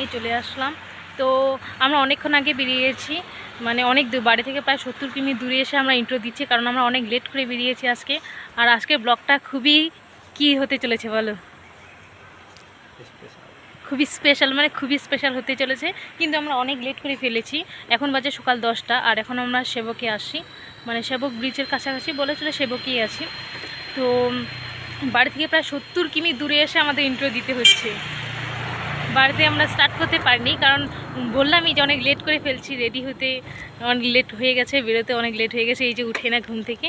নিয়ে চলে আসলাম। তো আমরা অনেকক্ষণ আগে বেরিয়েছি মানে অনেক দূর বাড়ি থেকে প্রায় সত্তর কিমি দূরে এসে আমরা ইন্ট্রো দিচ্ছি কারণ আমরা অনেক লেট করে বেরিয়েছি আজকে। আর আজকের ব্লগটা খুবই কি হতে চলেছে বলো? খুবই স্পেশাল মানে খুবই স্পেশাল হতে চলেছে। কিন্তু আমরা অনেক লেট করে ফেলেছি। এখন বাজে সকাল দশটা আর এখন আমরা সেবকে আসি। মানে সেবক ব্রিজের কাছাকাছি বলেছিল সেবকেই আছি। তো বাড়ি থেকে প্রায় সত্তর কিমি দূরে এসে আমাদের ইন্ট্রো দিতে হচ্ছে। বাড়িতে আমরা স্টার্ট করতে পারিনি কারণ বললামই যে অনেক লেট করে ফেলছি রেডি হতে অনেক লেট হয়ে গেছে বেরোতে অনেক লেট হয়ে গেছে এই যে উঠে না ঘুম থেকে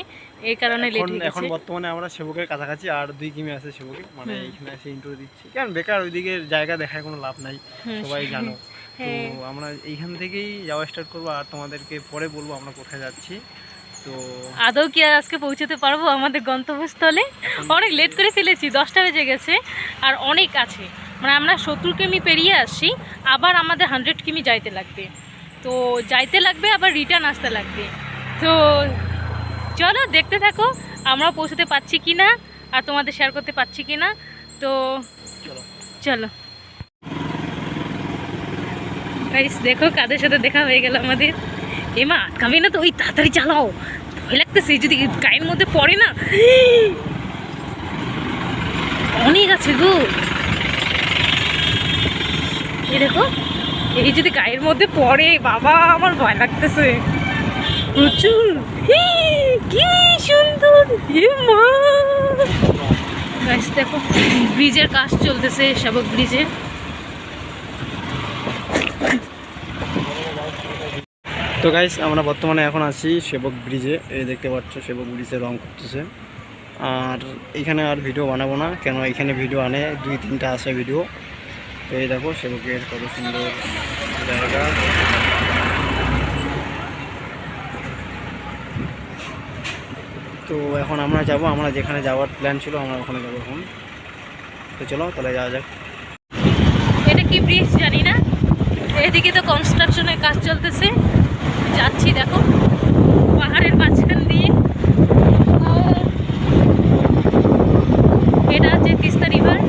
এই কারণে লেট হয়ে এখন বর্তমানে আমরা সেবকের কাছাকাছি আর দুই কিমি আছে সেবকে মানে। এইখানে এসে ইন্টারভিউ দিচ্ছি। কারণ বেকার ওইদিকে জায়গা দেখায় কোনো লাভ নাই সবাই জানো। তো হ্যাঁ। আমরা এইখান থেকেই যাওয়া স্টার্ট করব আর তোমাদেরকে পরে বলব আমরা কোথায় যাচ্ছি। তো আদৌ কি আর আজকে পৌঁছতে পারব আমাদের গন্তব্যস্থলে? অনেক লেট করে ফেলেছি দশটা বেজে গেছে আর অনেক আছে। মানে আমরা সত্তর কিমি পেরিয়ে আসছি আবার আমাদের হান্ড্রেড কিমি যাইতে লাগবে। তো যাইতে লাগবে আবার রিটার্ন আসতে লাগবে। তো চলো দেখতে থাকো আমরা পৌঁছতে পারছি কি না আর তোমাদের শেয়ার করতে পারছি কি না তো চলো। চলো। গাইস দেখো কাদের সাথে দেখা হয়ে গেল আমাদের। এমা আটকাবে না তো ওই তাড়াতাড়ি চালাও। ভয় লাগতেছে যদি গায়ের মধ্যে পড়ে না। অনেক আছে গো। এই দেখো, এই যদি গায়ের মধ্যে পড়ে, বাবা, আমার ভয় লাগতেছে। প্রচুর। কি সুন্দর। হে মা। গাইস দেখো, ব্রিজের কাজ চলতেছে, শাবক ব্রিজে। তো গাইস আমরা বর্তমানে এখন আছি সেবক ব্রিজে। এই দেখতে পাচ্ছ সেবক ব্রিজে রং করতেছে। আর এখানে আর ভিডিও বানাবো না কেন এখানে ভিডিও আনে, দুই তিনটা আছে ভিডিও তো এই দেখো সেবকের কত সুন্দর জায়গা। তো এখন আমরা যাব, আমরা যেখানে যাওয়ার প্ল্যান ছিল, আমরা ওখানে যাব এখন। তো চলো, তাহলে যাওয়া যাক। এটা কি ব্রিজ জানি না। এদিকে তো কনস্ট্রাকশনের কাজ চলতেছে। যাচ্ছি, দেখো পাহাড়ের মাঝখান দিয়ে ও, এটা হচ্ছে তিস্তা রিভার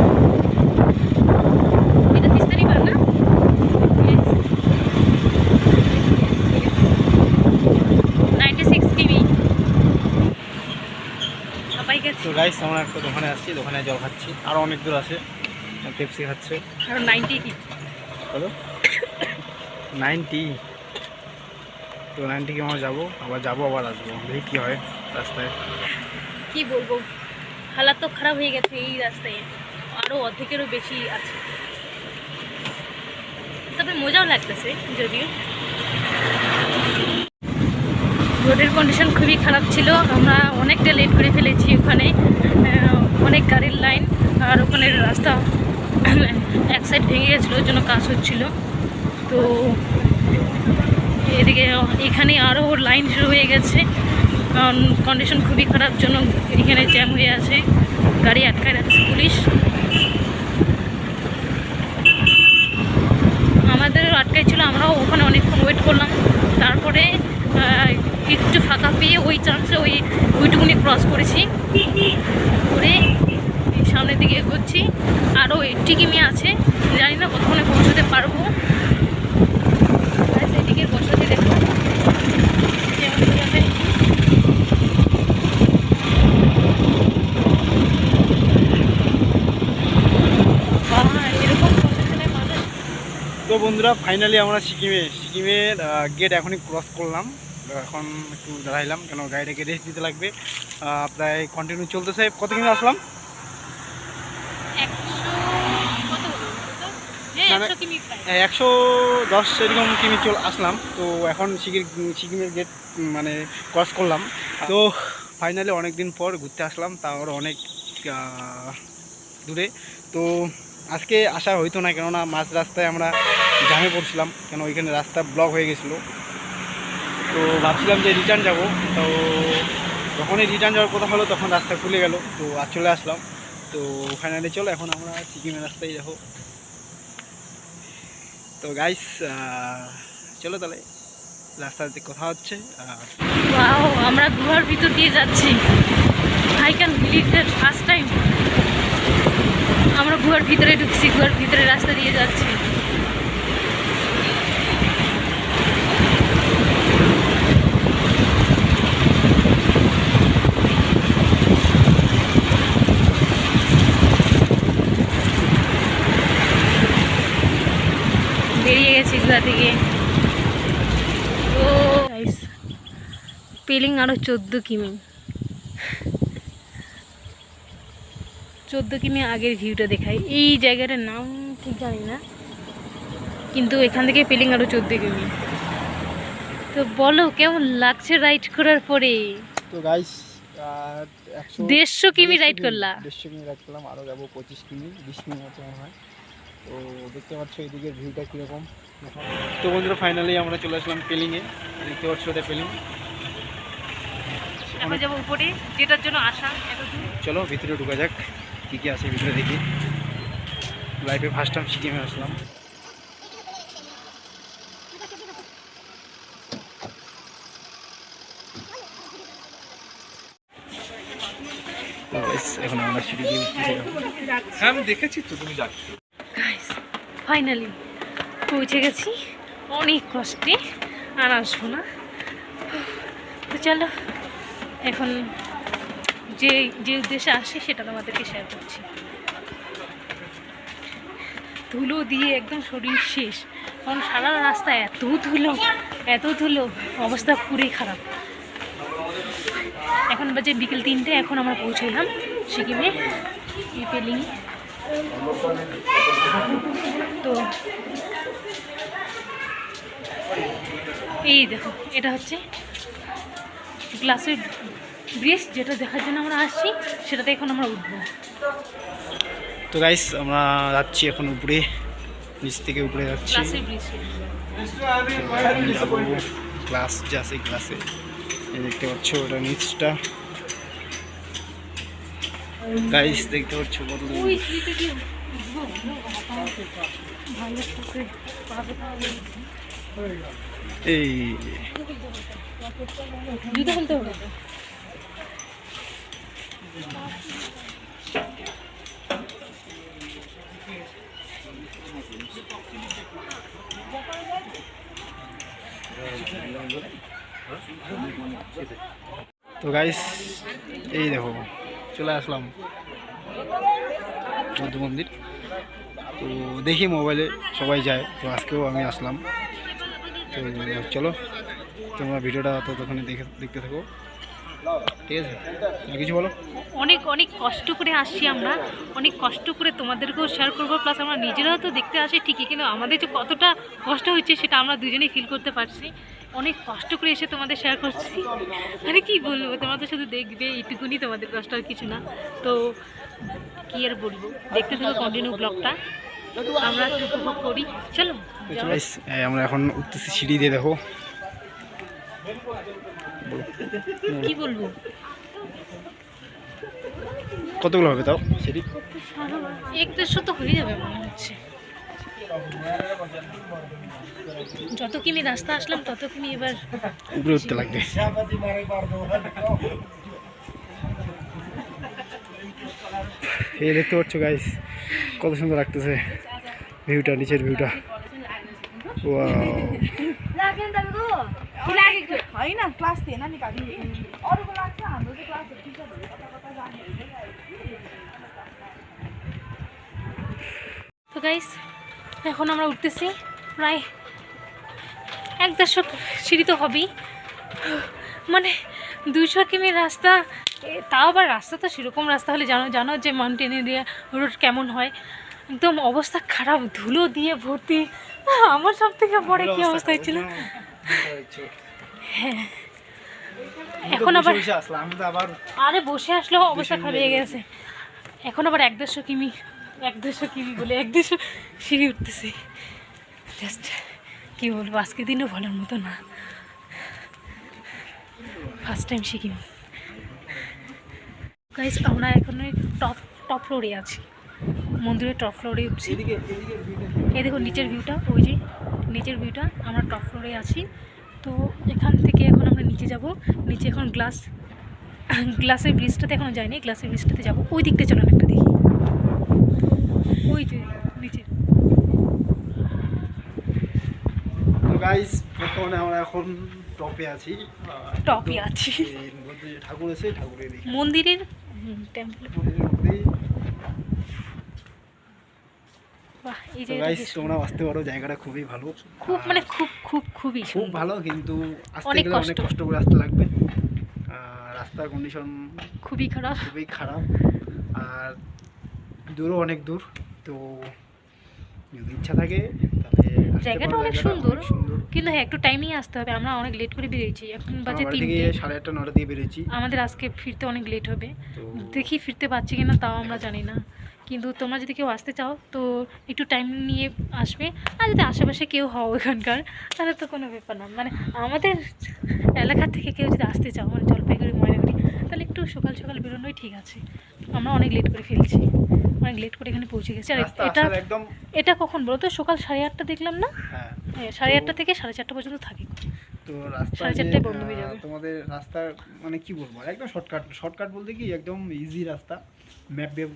এটা তিস্তা রিভার না নাইনটি সিক্স কিমি সবাই গেছে তো গাইস আমরা একটা দোকানে আসছি দোকানে জল খাচ্ছি। আরও অনেক দূর আছে। পেপসি খাচ্ছে। আর নাইনটি কি? বলো? নাইনটি। তো নাইনটিকে আমরা যাব? আবার যাব আবার আসব। দেখি কী হয় রাস্তায়। কি বলব? হালাত তো খারাপ হয়ে গেছে এই রাস্তায়। আরও অর্ধেকেরও বেশি আছে। তবে মজাও লাগতেছে যদিও। রোডের কন্ডিশন খুবই খারাপ ছিল। আমরা অনেকটা লেট করে ফেলেছি ওখানে। অনেক গাড়ির লাইন আর ওখানে রাস্তা এক সাইড ভেঙে গেছিল ওর জন্য কাজ হচ্ছিল। তো এদিকে, এখানে আরও লাইন শুরু হয়ে গেছে। কারণ কন্ডিশন খুবই খারাপ জন্য এখানে জ্যাম হয়ে আছে। গাড়ি আটকায় রাখছে পুলিশ। আমাদেরও আটকাই ছিল, আমরাও ওখানে অনেকক্ষণ ওয়েট করলাম। তারপরে একটু ফাঁকা পেয়ে ওই চান্সে ওই ওইটুকুনি ক্রস করেছি। করে সামনের দিকে এগোচ্ছি। আরও এইটটি কিমি আছে। জানি না কতক্ষণে পৌঁছতে পারব। তো বন্ধুরা ফাইনালি আমরা সিকিমে সিকিমের গেট এখনই ক্রস করলাম। তো এখন একটু দাঁড়াইলাম কেন গাড়িটাকে রেস্ট দিতে লাগবে। প্রায় কন্টিনিউ চলতেছে। কত কিমি আসলাম? একশো? হ্যাঁ একশো দশ এরকম কিমি চল আসলাম। তো এখন সিকিম সিকিমের গেট মানে ক্রস করলাম। তো ফাইনালি অনেক দিন পর ঘুরতে আসলাম তাও অনেক দূরে। তো আজকে আসা হইতো না কেননা মাঝ রাস্তায় আমরা জামে পড়ছিলাম কেন ওইখানে রাস্তা ব্লক হয়ে গেছিল। তো ভাবছিলাম যে রিটার্ন যাব। তো যখনই রিটার্ন যাওয়ার কথা হলো তখন রাস্তা খুলে গেল। তো আর চলে আসলাম। তো ফাইনালি চলো, এখন আমরা সিকিমের রাস্তায় যাব। তো গাইস চলো তাহলে, রাস্তাতে কথা হচ্ছে। আমরা গুহার ভিতর দিয়ে যাচ্ছি। I can believe that first time আমরা গুহার ভিতরে ঢুকছি, গুহার ভিতরে রাস্তা দিয়ে যাচ্ছি। গুহা থেকে। ও পেলিং আরও চোদ্দ কিমি। চোদ্দ কিমি আগের ভিউটা দেখাই। এই জায়গাটার নাম ঠিক জানি না। কিন্তু এখান থেকে পেলিং আরও চোদ্দ কিমি। তো বলো কেমন লাগছে রাইড করার পরে? তো গাইস দেড়শো কিমি রাইড করলা। দেড়শো কিমি রাইড করলাম আরও যাব পঁচিশ কিমি বিশ কিমি মতো হয়। তো দেখতে পাচ্ছ এদিকের ভিউটা কীরকম। তো বন্ধুরা ফাইনালি আমরা চলে আসলাম পেলিংয়ে। দেখতে পাচ্ছ ওটা পেলিং। এখন যাব উপরে যেটার জন্য আসা চলো ভিতরে ঢুকা যাক কী কী আছে ভিতরে দেখি। লাইফে ফার্স্ট টাইম সিকিমে আসলাম। এখন আমরা সিঁড়ি দিয়ে হ্যাঁ আমি দেখেছি তো তুমি যাচ্ছ। ফাইনালি পৌঁছে গেছি। অনেক কষ্টে, আর আসব না। তো চলো, এখন যে যে উদ্দেশ্যে আসি, সেটা তোমাদেরকে শেয়ার করছি। ধুলো দিয়ে একদম শরীর শেষ। কারণ সারা রাস্তা এত ধুলো এত ধুলো, অবস্থা পুরোই খারাপ। এখন বাজে বিকেল তিনটে, এখন আমরা পৌঁছলাম সিকিমে। এই পেলিং তো এই দেখো এটা হচ্ছে গ্লাসের ব্রিজ যেটা দেখার জন্য আমরা আসছি সেটাতে এখন আমরা উঠবো। তো গাইস আমরা যাচ্ছি এখন উপরে নিচ থেকে উপরে যাচ্ছি। ক্লাস যে আছে এই দেখতে পাচ্ছ ওটা নিচটা। গাইস দেখতে পাচ্ছ কত। এই। তো গাইস এই দেখো চলে আসলাম। বৌদ্ধ মন্দির। তো দেখি মোবাইলে সবাই যায়। তো আজকেও আমি আসলাম। তো চলো, তোমরা ভিডিওটা ততক্ষণে দেখে দেখতে থাকো। ঠিক আছে? কিছু বলো? অনেক অনেক কষ্ট করে আসছি আমরা। অনেক কষ্ট করে তোমাদেরকেও শেয়ার করব। প্লাস আমরা নিজেরাও তো দেখতে আসি ঠিকই কিন্তু আমাদের যে কতটা কষ্ট হচ্ছে সেটা আমরা দুজনেই ফিল করতে পারছি। অনেক কষ্ট করে এসে তোমাদের শেয়ার করছি। মানে কি বলব তোমরা তো শুধু দেখবে এইটুকুনি তোমাদের কষ্ট আর কিছু না। তো কি আর বলব? দেখতে থাকো কন্টিনিউ ব্লগটা আমরা উপভোগ করি। চলো আমরা এখন উঠতেছি সিঁড়ি দিয়ে দেখো। কি বলব? কতগুলো হবে তাও? সিঁড়ি? এক দেড়শো তো হয়ে যাবে মনে হচ্ছে। যত কিমি রাস্তা আসলাম তত কিমি এবার উপরে উঠতে লাগবে। এই দেখতে পাচ্ছ গাইস কত সুন্দর লাগতেছে। ভিউটা নিচের ভিউটা। होइन क्लास थिएन नि घरि अरूको लाग्छ हाम्रो चाहिँ क्लासहरू टिचरहरू कता कता जाने তো গাইস এখন আমরা উঠতেছি প্রায় এক দেড়শো সিঁড়ি তো হবেই মানে দুইশো কিমি রাস্তা এ, তাও আবার রাস্তা তো সেরকম রাস্তা হলে জানো জানো যে মাউন্টেন এরিয়া রোড কেমন হয় একদম অবস্থা খারাপ ধুলো দিয়ে ভর্তি আমার সব থেকে বড় কি অবস্থা হয়েছিল হ্যাঁ এখন আবার আসলাম আমি তো আবার আরে বসে আসলেও অবস্থা খারাপ হয়ে গেছে। এখন আবার এক দেড়শো কিমি এক দেড়শো কিমি বলে এক দেড়শো সিঁড়ি উঠতেছে। জাস্ট কী বলব আজকের দিনও বলার মতো না। ফার্স্ট টাইম সিকিম গাইজ আমরা এখন টপ টপ ফ্লোরে আছি। মন্দিরের টপ ফ্লোরে উঠছি। এই দেখো নিচের ভিউটা ওই যে নিচের ভিউটা আমরা টপ ফ্লোরে আছি। তো এখান থেকে এখন আমরা নিচে যাব। নিচে এখন গ্লাস গ্লাসের ব্রিজটাতে এখনও যায়নি গ্লাসের ব্রিজটাতে যাব। ওই দিকটা চলুন একটা দেখি। ওই যে নিচে। গাইস বর্তমানে আমরা এখন টপে আছি। আছি। ঠাকুর আছে ঠাকুরের মন্দিরের টেম্পল এই তো গাইস তোমরা আসতে পারো জায়গাটা খুবই ভালো। খুব মানে খুব খুব খুবই খুব ভালো কিন্তু আসতে গেলে অনেক কষ্ট। করে আসতে লাগবে। রাস্তার কন্ডিশন খুবই খারাপ। খুবই খারাপ। আর দূরও অনেক দূর তো যদি ইচ্ছা থাকে তাহলে জায়গাটা অনেক সুন্দর। কিন্তু হ্যাঁ একটু টাইম নিয়ে আসতে হবে। আমরা অনেক লেট করে বেরিয়েছি। এখন আমার বাজে তিনটে। সাড়ে আটটা নটা দিয়ে বেরিয়েছি। আমাদের আজকে ফিরতে অনেক লেট হবে। দেখি ফিরতে পারছি কিনা তাও আমরা জানি না। কিন্তু তোমরা যদি কেউ আসতে চাও তো একটু টাইম নিয়ে আসবে। আর যদি আশেপাশে কেউ হও এখানকার তাহলে তো কোনো ব্যাপার না। মানে আমাদের এলাকা থেকে কেউ যদি আসতে চাও মানে জলপাইগুড়ি ময়নাগুড়ি তাহলে একটু সকাল সকাল বেরোনোই ঠিক আছে। আমরা অনেক লেট করে ফেলছি। অনেক লেট করে এখানে পৌঁছে গেছি। আর এটা এটা কখন বলো তো? সকাল সাড়ে আটটা দেখলাম না? হ্যাঁ। হ্যাঁ, সাড়ে আটটা থেকে সাড়ে চারটা পর্যন্ত থাকি। তো রাস্তা। তোমাদের রাস্তার মানে কি বলব একদম শর্টকাট শর্টকাট বলতে কি একদম ইজি রাস্তা। ম্যাপ বের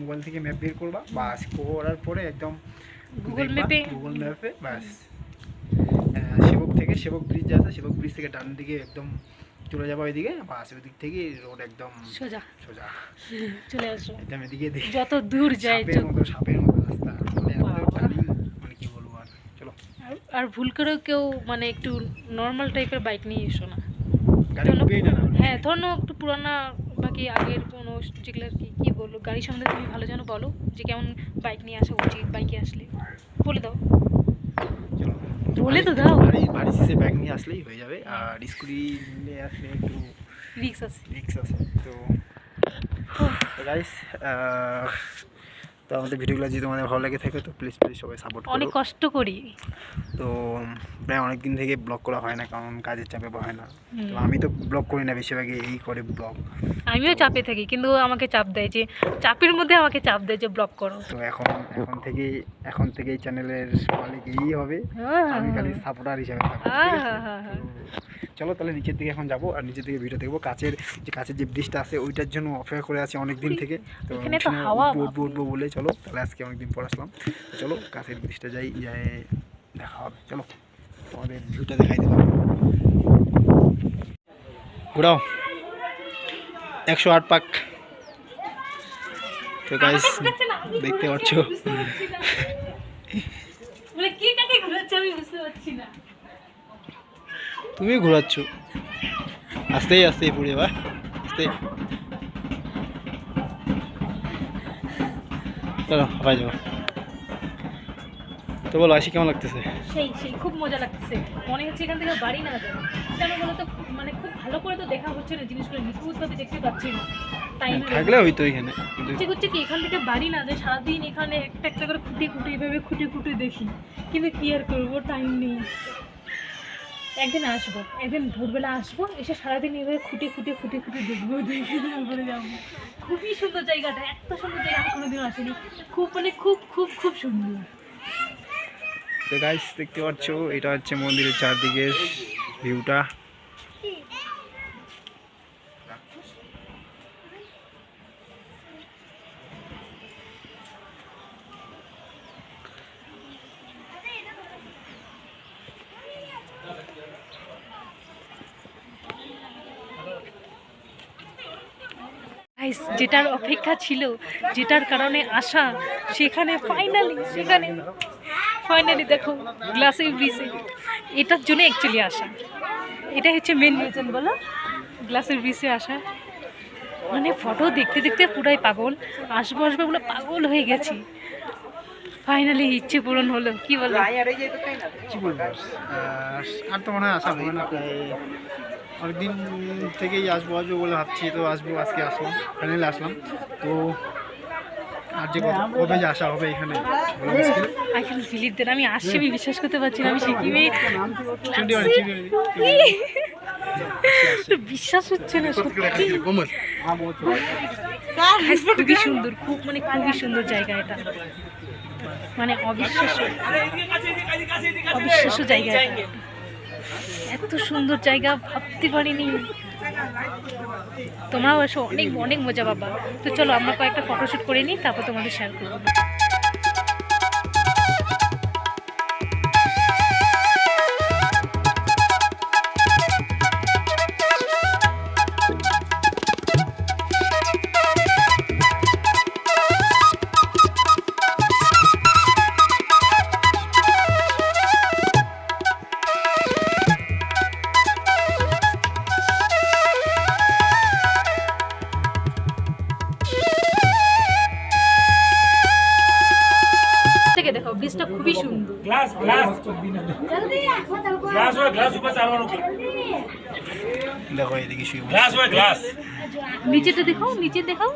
মোবাইল থেকে ম্যাপ বের করবা বাস করার পরে একদম গুগল ম্যাপে গুগল ম্যাপে বাস। সেবক থেকে সেবক ব্রিজ আছে সেবক ব্রিজ থেকে ডান দিকে একদম চলে যাব ওইদিকে বাস ওই দিক থেকে রোড একদম সোজা। সোজা। চলে আসো। একদম এদিকে যত দূর যায় সাপের মতো সাপের মতো রাস্তা মানে এত বাবা। turning, মানে কি বলব আর চলো আর- ভুল করেও কেউ মানে একটু নর্মাল টাইপের বাইক নিয়ে এসো না। হ্যাঁ ধরো একটু পুরানা বাকি আগের কোনো যেগুলো আর কি কী বলল গাড়ি সম্বন্ধে তুমি ভালো জানো বলো যে কেমন বাইক নিয়ে আসা উচিত বাইকে আসলে। বলে দাও। বলে তো দাও। বাড়ি বাড়ি শেষে ব্যাগ নিয়ে আসলেই হয়ে যাবে। আর স্কুটি নিয়ে আসলে একটু রিক্স আছে। রিক্স আছে। তো গাইস তো আমাদের ভিডিওগুলো যদি তোমাদের ভালো লাগে থাকে তো প্লিজ প্লিজ সবাই সাপোর্ট অনেক কষ্ট করি। তো প্রায় অনেক দিন থেকে ব্লগ করা হয় না কারণ কাজের চাপে হয় না। তো আমি তো ব্লগ করি না বেশিরভাগই এই করে ব্লগ আমিও চাপে থাকি কিন্তু আমাকে চাপ দেয় যে চাপের মধ্যে আমাকে চাপ দেয় যে ব্লগ করো। তো এখন এখন থেকেই এখন থেকেই চ্যানেলের মালিক এই হবে। আমি খালি সাপোর্টার হিসাবে থাকব হ্যাঁ, হ্যাঁ, হ্যাঁ। চলো তাহলে নিচের দিকে এখন যাব আর নিচের দিকে ভিডিও দেখব। কাছের যে কাছের যে ব্রিজটা আছে ওইটার জন্য অপেক্ষা করে আছি অনেক দিন থেকে। তো এখানে তো হাওয়া উঠবো উঠবো উঠবো বলে চলো তাহলে আজকে অনেকদিন পর আসলাম। চলো কাছের ব্রিজটা যাই যাই দেখা হবে। চলো তোমাদের ভিউটা দেখাই দেবো ঘুরাও। একশো আট পাক। তো গাইস দেখতে পাচ্ছ। তুমি ঘোরাচ্ছ? আস্তেই আস্তেই পুড়ে বা আস্তে চলো হাঁপাই যাব। তো বলো আসি কেমন লাগতেছে? সেই সেই খুব মজা লাগছে মনে হচ্ছে এখান থেকে বাড়ি না যায় কেন বলো তো মানে খুব ভালো করে তো দেখা হচ্ছে না জিনিসগুলো নিখুঁতভাবে দেখতে পাচ্ছি না। থাকলে হইতো এখানে। ইচ্ছে করছে কি এখান থেকে বাড়ি না যায় সারাদিন এখানে একটা একটা করে খুঁটি খুঁটি এভাবে খুঁটি খুঁটি দেখি। কিন্তু কি আর করব টাইম নেই। একদিন আসব, একদিন ভোরবেলা আসব, এসে সারাদিন এভাবে খুঁটি খুঁটি খুঁটি খুঁটি দেখব, দেখে তারপরে যাব। খুবই সুন্দর জায়গাটা, এত সুন্দর জায়গা আমি কোনোদিন আসিনি। খুব মানে খুব খুব খুব সুন্দর। দেখতে পাচ্ছ, এটা হচ্ছে মন্দিরের চারদিকের ভিউটা যেটার অপেক্ষা ছিল যেটার কারণে আসা সেখানে ফাইনালি সেখানে ফাইনালি দেখো গ্লাসের ব্রিজে এটার জন্য অ্যাকচুয়ালি আসা এটা হচ্ছে মেন রিজন বলো? গ্লাসের ব্রিজে আসা। মানে ফটো দেখতে দেখতে পুরাই পাগল। আসব আসব বলে পাগল হয়ে গেছি। ফাইনালি ইচ্ছে পূরণ হলো কি বলো? বলব? আর? তো মনে হয় না। প্রায় অনেকদিন থেকেই আসব আসব বলে ভাবছি তো আসব আজকে আসলাম ফাইনালি আসলাম। তো আর যে কবে যে আসা হবে এখানে দ্যাট আমি আসছি আমি বিশ্বাস করতে পারছি না আমি সিকিমে বিশ্বাস হচ্ছে না সত্যি খুবই সুন্দর খুব মানে খুবই সুন্দর জায়গা এটা। মানে অবিশ্বাস্য। অবিশ্বাস্য জায়গা। এত সুন্দর জায়গা ভাবতে পারিনি। তোমরাও এসো, অনেক অনেক মজা পাবা। তো চলো, আমরা কয়েকটা ফটোশ্যুট করে নিই, তারপর তোমাদের শেয়ার করব। দেখাও, নিচে দেখাও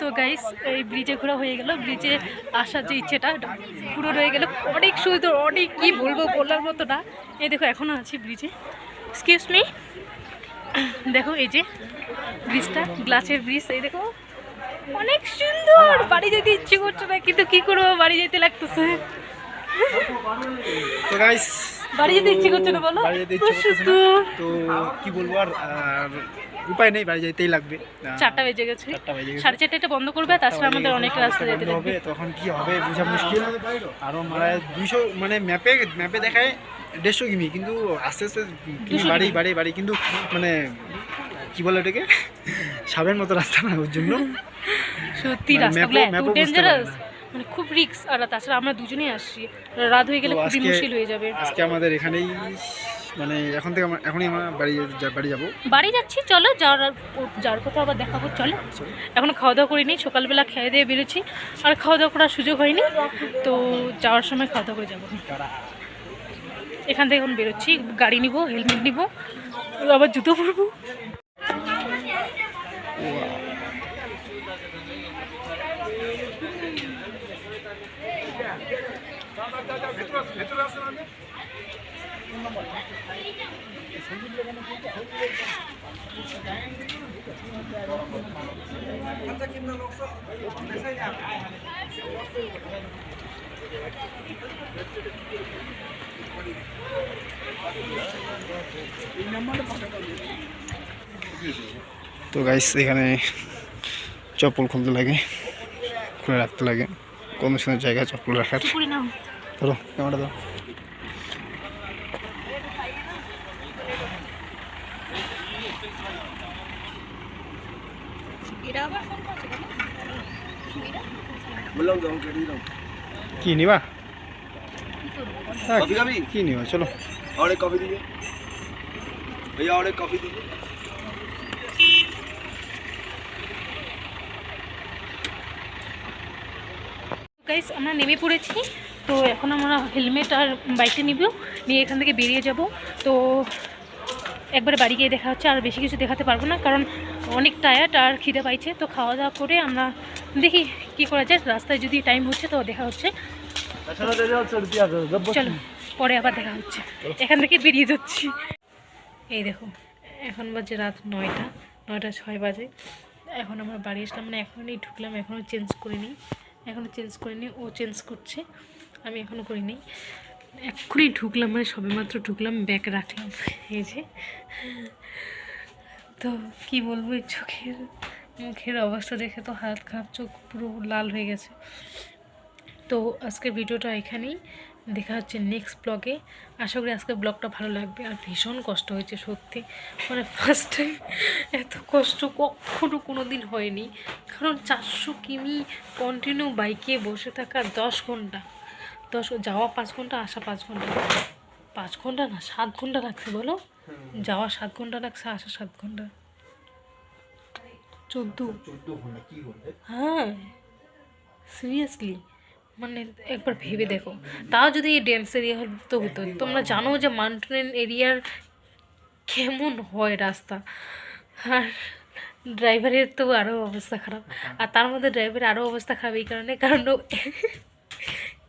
তো গাইস এই ব্রিজে ঘোরা হয়ে গেল। ব্রিজে আসার যে ইচ্ছেটা পুরো রয়ে গেল। অনেক সুন্দর, অনেক কি বলব বলার মতো না। এই দেখো, এখনও আছি ব্রিজে এক্সকিউজ মি দেখো, এই যে ব্রিজটা গ্লাসের ব্রিজ এই দেখো। অনেক সুন্দর বাড়ি যেতে ইচ্ছে করছে না কিন্তু কি করব বাড়ি যেতে লাগতেছে। তো গাইস বাড়ি যেতে ইচ্ছে করছে না বলো? তো কি বলব আর উপায় নেই বাড়ি যেতেই লাগবে। বেজে গেছে। চারটা বেজে গেছে। সাড়ে চারটে বন্ধ করবে তাছাড়া আমাদের অনেক রাস্তা যেতে হবে তখন কি হবে বোঝা মুশকিল। আরও মানে দুইশো মানে ম্যাপে ম্যাপে দেখায় দেড়শো কিমি কিন্তু আস্তে আস্তে বাড়ি বাড়ি বাড়ি কিন্তু মানে কি বলে ওটাকে? সাবের মতো রাস্তা না ওর জন্য। সত্যি মানে রাস্তাগুলো এত ডেঞ্জারাস মানে খুব রিক্স আর তাছাড়া আমরা দুজনেই আসছি। রাত হয়ে গেলে খুবই মুশকিল হয়ে যাবে। আজকে আমাদের এখানেই মানে এখন থেকে আমরা এখনই আমরা বাড়ি বাড়ি যাব। বাড়ি যাচ্ছি চলো। যাওয়ার যাওয়ার কথা আবার দেখাবো চলো। এখনও খাওয়া দাওয়া করিনি সকালবেলা খেয়ে দিয়ে বেরোচ্ছি। আর খাওয়া দাওয়া করার সুযোগ হয়নি তো যাওয়ার সময় খাওয়া দাওয়া করে যাব। এখান থেকে এখন বেরোচ্ছি। গাড়ি নিব হেলমেট নিব আবার জুতো পরবো। তো গাইস এখানে চপ্পল খুলতে লাগে খুলে রাখতে লাগে। কমিশনের জায়গায় চপ্পল রাখার। ধরো ক্যামেরা দাও কি নিবা হ্যাঁ, कॉफी का भी কি নিবা চলো और एक कॉफी दीजिए भैया और एक कॉफी दीजिए গাইস আমরা নেমে পড়েছি তো এখন আমরা হেলমেট আর বাইকটা নিব নিয়ে এখান থেকে বেরিয়ে যাব। তো একবারে বাড়ি গিয়ে দেখা হচ্ছে আর বেশি কিছু দেখাতে পারব না কারণ অনেক টায়ার্ড আর খিদে পাইছে। তো খাওয়া দাওয়া করে আমরা দেখি কি করা যায়। রাস্তায় যদি টাইম হচ্ছে তো দেখা হচ্ছে। চলো পরে আবার দেখা হচ্ছে। এখান থেকে বেরিয়ে যাচ্ছি। এই দেখো এখন বাজে রাত নয়টা নয়টা ছয় বাজে। এখন আমরা বাড়ি আসলাম মানে এখনই ঢুকলাম এখনও চেঞ্জ করিনি। এখনও চেঞ্জ করিনি ও চেঞ্জ করছে। আমি এখনও করিনি। এক্ষুনি ঢুকলাম মানে সবেমাত্র ঢুকলাম, ব্যাগ রাখলাম। এই যে, তো কি বলব, এই চোখের, মুখের অবস্থা দেখে তো হাত খারাপ, চোখ পুরো লাল হয়ে গেছে। তো আজকের ভিডিওটা এখানেই। দেখা হচ্ছে নেক্সট ব্লগে আশা করি আজকের ব্লগটা ভালো লাগবে। আর ভীষণ কষ্ট হয়েছে, সত্যি। মানে ফার্স্ট টাইম এত কষ্ট কখনো কোনো দিন হয়নি। কারণ চারশো কিমি কন্টিনিউ বাইকে বসে থাকা দশ ঘণ্টা। দশ যাওয়া পাঁচ ঘণ্টা আসা পাঁচ ঘণ্টা। পাঁচ ঘণ্টা না সাত ঘণ্টা লাগছে বলো? যাওয়া সাত ঘণ্টা লাগছে আসা সাত ঘণ্টা। চোদ্দ। হ্যাঁ সিরিয়াসলি মানে একবার ভেবে দেখো। তাও যদি এই ড্যান্স এরিয়া তো হতো। তোমরা জানো যে মাউন্টেন এরিয়ার কেমন হয় রাস্তা। আর ড্রাইভারের তো আরও অবস্থা খারাপ। আর তার মধ্যে ড্রাইভারের আরও অবস্থা খারাপ এই কারণে। কারণ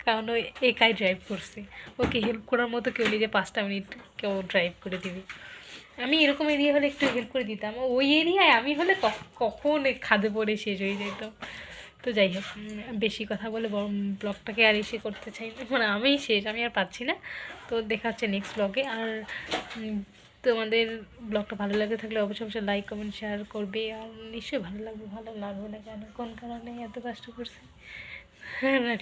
কারণ ও একাই ড্রাইভ করছে। ওকে হেল্প করার মতো কেউ যে পাঁচটা মিনিট কেউ ড্রাইভ করে দিবে। আমি এরকম এরিয়া হলে একটু হেল্প করে দিতাম। ওই এরিয়ায় আমি হলে কখন খাদে পড়ে শেষ হয়ে যেতাম তো যাই হোক বেশি কথা বলে ব্লগটাকে আর এসে করতে চাই মানে আমি শেষ, আমি আর পাচ্ছি না। তো দেখা হচ্ছে নেক্সট ব্লগে আর তোমাদের ব্লগটা ভালো লাগে থাকলে অবশ্যই অবশ্যই লাইক কমেন্ট শেয়ার করবে। আর নিশ্চয়ই ভালো লাগবে ভালো লাগবে না কেন? কোন কারণে এত কষ্ট করছে? রাখলাম।